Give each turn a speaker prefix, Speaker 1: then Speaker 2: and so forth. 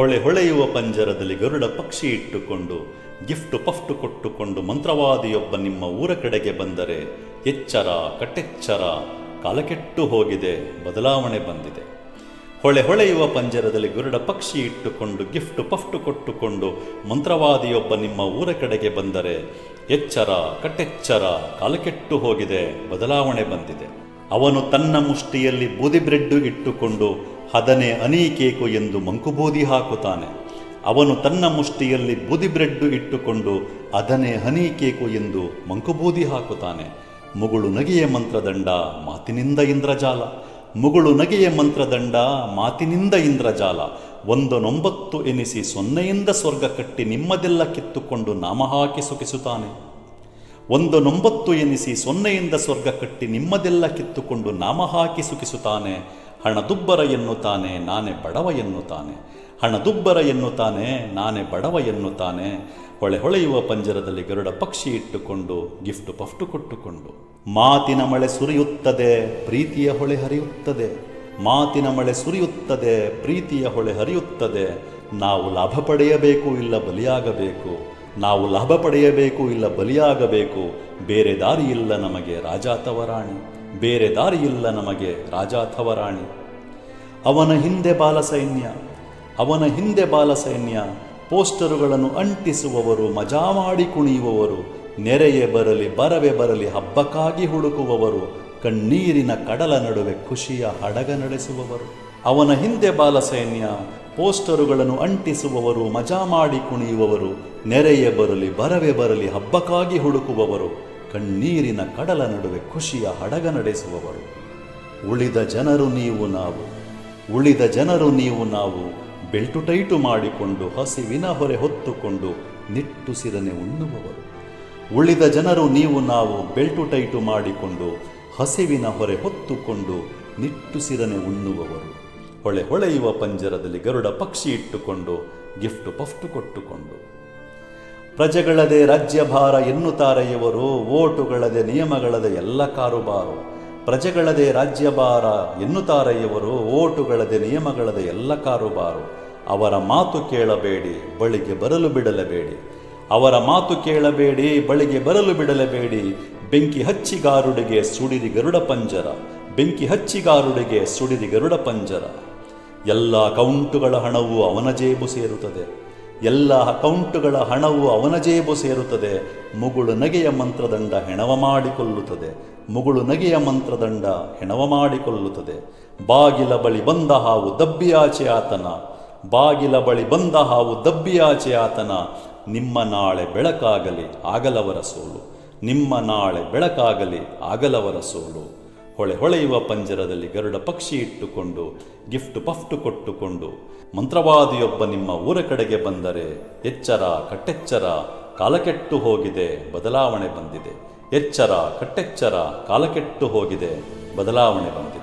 Speaker 1: ಹೊಳೆ ಹೊಳೆಯುವ ಪಂಜರದಲ್ಲಿ ಗರುಡ ಪಕ್ಷಿ ಇಟ್ಟುಕೊಂಡು, ಗಿಫ್ಟು ಪಫ್ಟು ಕೊಟ್ಟುಕೊಂಡು ಮಂತ್ರವಾದಿಯೊಬ್ಬ ನಿಮ್ಮ ಊರ ಕಡೆಗೆ ಬಂದರೆ ಎಚ್ಚರ ಕಟ್ಟೆಚ್ಚರ ಕಾಲಕೆಟ್ಟು ಹೋಗಿದೆ, ಬದಲಾವಣೆ ಬಂದಿದೆ. ಹೊಳೆ ಹೊಳೆಯುವ ಪಂಜರದಲ್ಲಿ ಗರುಡ ಪಕ್ಷಿ ಇಟ್ಟುಕೊಂಡು, ಗಿಫ್ಟು ಪಫ್ಟು ಕೊಟ್ಟುಕೊಂಡು ಮಂತ್ರವಾದಿಯೊಬ್ಬ ನಿಮ್ಮ ಊರ ಕಡೆಗೆ ಬಂದರೆ ಎಚ್ಚರ ಕಟ್ಟೆಚ್ಚರ ಕಾಲಕೆಟ್ಟು ಹೋಗಿದೆ, ಬದಲಾವಣೆ ಬಂದಿದೆ. ಅವನು ತನ್ನ ಮುಷ್ಟಿಯಲ್ಲಿ ಬೂದಿ ಬ್ರೆಡ್ಡು ಇಟ್ಟುಕೊಂಡು ಹದನೆ ಅನೀಕೇಕು ಎಂದು ಮಂಕುಬೂದಿ ಹಾಕುತ್ತಾನೆ. ಅವನು ತನ್ನ ಮುಷ್ಟಿಯಲ್ಲಿ ಬೂದಿ ಬ್ರೆಡ್ಡು ಇಟ್ಟುಕೊಂಡು ಅದನೆ ಹನೀಕೇಕು ಎಂದು ಮಂಕುಬೂದಿ ಹಾಕುತ್ತಾನೆ. ಮುಗುಳು ನಗೆಯ ಮಂತ್ರದಂಡ, ಮಾತಿನಿಂದ ಇಂದ್ರಜಾಲ. ಮುಗುಳು ನಗೆಯ ಮಂತ್ರದಂಡ, ಮಾತಿನಿಂದ ಇಂದ್ರಜಾಲ. ಒಂದನೊಂಬತ್ತು ಎನಿಸಿ ಸೊನ್ನೆಯಿಂದ ಸ್ವರ್ಗ ಕಟ್ಟಿ ನಿಮ್ಮದೆಲ್ಲ ಕಿತ್ತುಕೊಂಡು ನಾಮ ಹಾಕಿ ಸುಖಿಸುತ್ತಾನೆ. ಒಂದು ನೊಂಬತ್ತು ಎನಿಸಿ ಸೊನ್ನೆಯಿಂದ ಸ್ವರ್ಗ ಕಟ್ಟಿ ನಿಮ್ಮದೆಲ್ಲ ಕಿತ್ತುಕೊಂಡು ನಾಮ ಹಾಕಿ ಸುಖಿಸುತ್ತಾನೆ. ಹಣದುಬ್ಬರ ಎನ್ನುತ್ತಾನೆ, ನಾನೇ ಬಡವ ಎನ್ನುತ್ತಾನೆ. ಹಣದುಬ್ಬರ ಎನ್ನುತ್ತಾನೆ, ನಾನೇ ಬಡವ ಎನ್ನುತ್ತಾನೆ. ಹೊಳೆ ಹೊಳೆಯುವ ಪಂಜರದಲ್ಲಿ ಗರುಡ ಪಕ್ಷಿ ಇಟ್ಟುಕೊಂಡು, ಗಿಫ್ಟು ಪಫ್ಟು ಕೊಟ್ಟುಕೊಂಡು. ಮಾತಿನ ಮಳೆ ಸುರಿಯುತ್ತದೆ, ಪ್ರೀತಿಯ ಹೊಳೆ ಹರಿಯುತ್ತದೆ. ಮಾತಿನ ಮಳೆ ಸುರಿಯುತ್ತದೆ, ಪ್ರೀತಿಯ ಹೊಳೆ ಹರಿಯುತ್ತದೆ. ನಾವು ಲಾಭ ಪಡೆಯಬೇಕು ಇಲ್ಲ ಬಲಿಯಾಗಬೇಕು? ನಾವು ಲಾಭ ಪಡೆಯಬೇಕು ಇಲ್ಲ ಬಲಿಯಾಗಬೇಕು? ಬೇರೆ ದಾರಿ ಇಲ್ಲ ನಮಗೆ ರಾಜಾತವರಾಣಿ ಬೇರೆ ದಾರಿಯಿಲ್ಲ ನಮಗೆ ರಾಜ ಅಥವಾ ರಾಣಿ. ಅವನ ಹಿಂದೆ ಬಾಲಸೈನ್ಯ ಅವನ ಹಿಂದೆ ಬಾಲಸೈನ್ಯ ಪೋಸ್ಟರುಗಳನ್ನು ಅಂಟಿಸುವವರು, ಮಜಾ ಮಾಡಿ ಕುಣಿಯುವವರು, ನೆರೆಯೇ ಬರಲಿ, ಬರವೇ ಬರಲಿ, ಹಬ್ಬಕ್ಕಾಗಿ ಹುಡುಕುವವರು, ಕಣ್ಣೀರಿನ ಕಡಲ ನಡುವೆ ಖುಷಿಯ ಹಡಗ ನಡೆಸುವವರು. ಅವನ ಹಿಂದೆ ಬಾಲಸೈನ್ಯ ಪೋಸ್ಟರುಗಳನ್ನು ಅಂಟಿಸುವವರು, ಮಜಾ ಮಾಡಿ ಕುಣಿಯುವವರು, ನೆರೆಯೇ ಬರಲಿ, ಬರವೇ ಬರಲಿ, ಹಬ್ಬಕ್ಕಾಗಿ ಹುಡುಕುವವರು. ಕಣ್ಣೀರಿನ ಕಡಲ ನಡುವೆ ಖುಷಿಯ ಹಡಗ ನಡೆಸುವವರು. ಉಳಿದ ಜನರು ನೀವು ನಾವು. ಉಳಿದ ಜನರು ನೀವು ನಾವು. ಬೆಲ್ಟು ಟೈಟು ಮಾಡಿಕೊಂಡು ಹಸಿವಿನ ಹೊರೆ ಹೊತ್ತುಕೊಂಡು ನಿಟ್ಟುಸಿರನೆ ಉಣ್ಣುವವರು. ಉಳಿದ ಜನರು ನೀವು ನಾವು. ಬೆಲ್ಟು ಟೈಟು ಮಾಡಿಕೊಂಡು ಹಸಿವಿನ ಹೊರೆ ಹೊತ್ತುಕೊಂಡು ನಿಟ್ಟುಸಿರನೆ ಉಣ್ಣುವವರು. ಹೊಳೆ ಹೊಳೆಯುವ ಪಂಜರದಲ್ಲಿ ಗರುಡ ಪಕ್ಷಿ ಇಟ್ಟುಕೊಂಡು, ಗಿಫ್ಟ್ ಪಫ್ಟು ಕೊಟ್ಟುಕೊಂಡು. ಪ್ರಜೆಗಳದೇ ರಾಜ್ಯಭಾರ ಎನ್ನುತ್ತಾರೆ ಇವರು, ಓಟುಗಳದೆ ನಿಯಮಗಳದೆ ಎಲ್ಲ ಕಾರುಬಾರು. ಪ್ರಜೆಗಳದೆ ರಾಜ್ಯಭಾರ ಎನ್ನುತ್ತಾರೆ ಇವರು, ಓಟುಗಳದೆ ನಿಯಮಗಳದೆ ಎಲ್ಲ ಕಾರುಬಾರು. ಅವರ ಮಾತು ಕೇಳಬೇಡಿ, ಬಳಿಗೆ ಬರಲು ಬಿಡಲಬೇಡಿ. ಅವರ ಮಾತು ಕೇಳಬೇಡಿ, ಬಳಿಗೆ ಬರಲು ಬಿಡಲೇಬೇಡಿ. ಬೆಂಕಿ ಹಚ್ಚಿಗಾರುಡಿಗೆ ಸುಡಿರಿ ಗರುಡ ಪಂಜರ. ಬೆಂಕಿ ಹಚ್ಚಿಗಾರುಡಿಗೆ ಸುಡಿರಿ ಗರುಡ ಪಂಜರ. ಎಲ್ಲ ಅಕೌಂಟುಗಳ ಹಣವು ಅವನ ಜೇಬು ಸೇರುತ್ತದೆ. ಎಲ್ಲ ಅಕೌಂಟುಗಳ ಹಣವು ಅವನ ಜೇಬು ಸೇರುತ್ತದೆ. ಮುಗುಳು ನಗೆಯ ಮಂತ್ರದಂಡ ಹೆಣವ ಮಾಡಿಕೊಳ್ಳುತ್ತದೆ. ಮುಗುಳು ನಗೆಯ ಮಂತ್ರದಂಡ ಹೆಣವ ಮಾಡಿಕೊಳ್ಳುತ್ತದೆ. ಬಾಗಿಲ ಬಳಿ ಬಂದ ಹಾವು ದಬ್ಬಿಯಾಚೆ ಆತನ. ಬಾಗಿಲ ಬಳಿ ಬಂದ ಹಾವು ದಬ್ಬಿಯಾಚೆ ಆತನ. ನಿಮ್ಮ ನಾಳೆ ಬೆಳಕಾಗಲಿ ಆಗಲವರ ಸೋಲು. ನಿಮ್ಮ ನಾಳೆ ಬೆಳಕಾಗಲಿ ಆಗಲವರ ಸೋಲು. ಹೊಳೆ ಹೊಳೆಯುವ ಪಂಜರದಲ್ಲಿ ಗರುಡ ಪಕ್ಷಿ ಇಟ್ಟುಕೊಂಡು, ಗಿಫ್ಟ್ ಪಫ್ಟು ಕೊಟ್ಟುಕೊಂಡು, ಮಂತ್ರವಾದಿಯೊಬ್ಬ ನಿಮ್ಮ ಊರ ಕಡೆಗೆ ಬಂದರೆ ಎಚ್ಚರ ಕಟ್ಟೆಚ್ಚರ ಕಾಲಕೆಟ್ಟು ಹೋಗಿದೆ, ಬದಲಾವಣೆ ಬಂದಿದೆ. ಎಚ್ಚರ ಕಟ್ಟೆಚ್ಚರ ಕಾಲಕೆಟ್ಟು ಹೋಗಿದೆ, ಬದಲಾವಣೆ ಬಂದಿದೆ.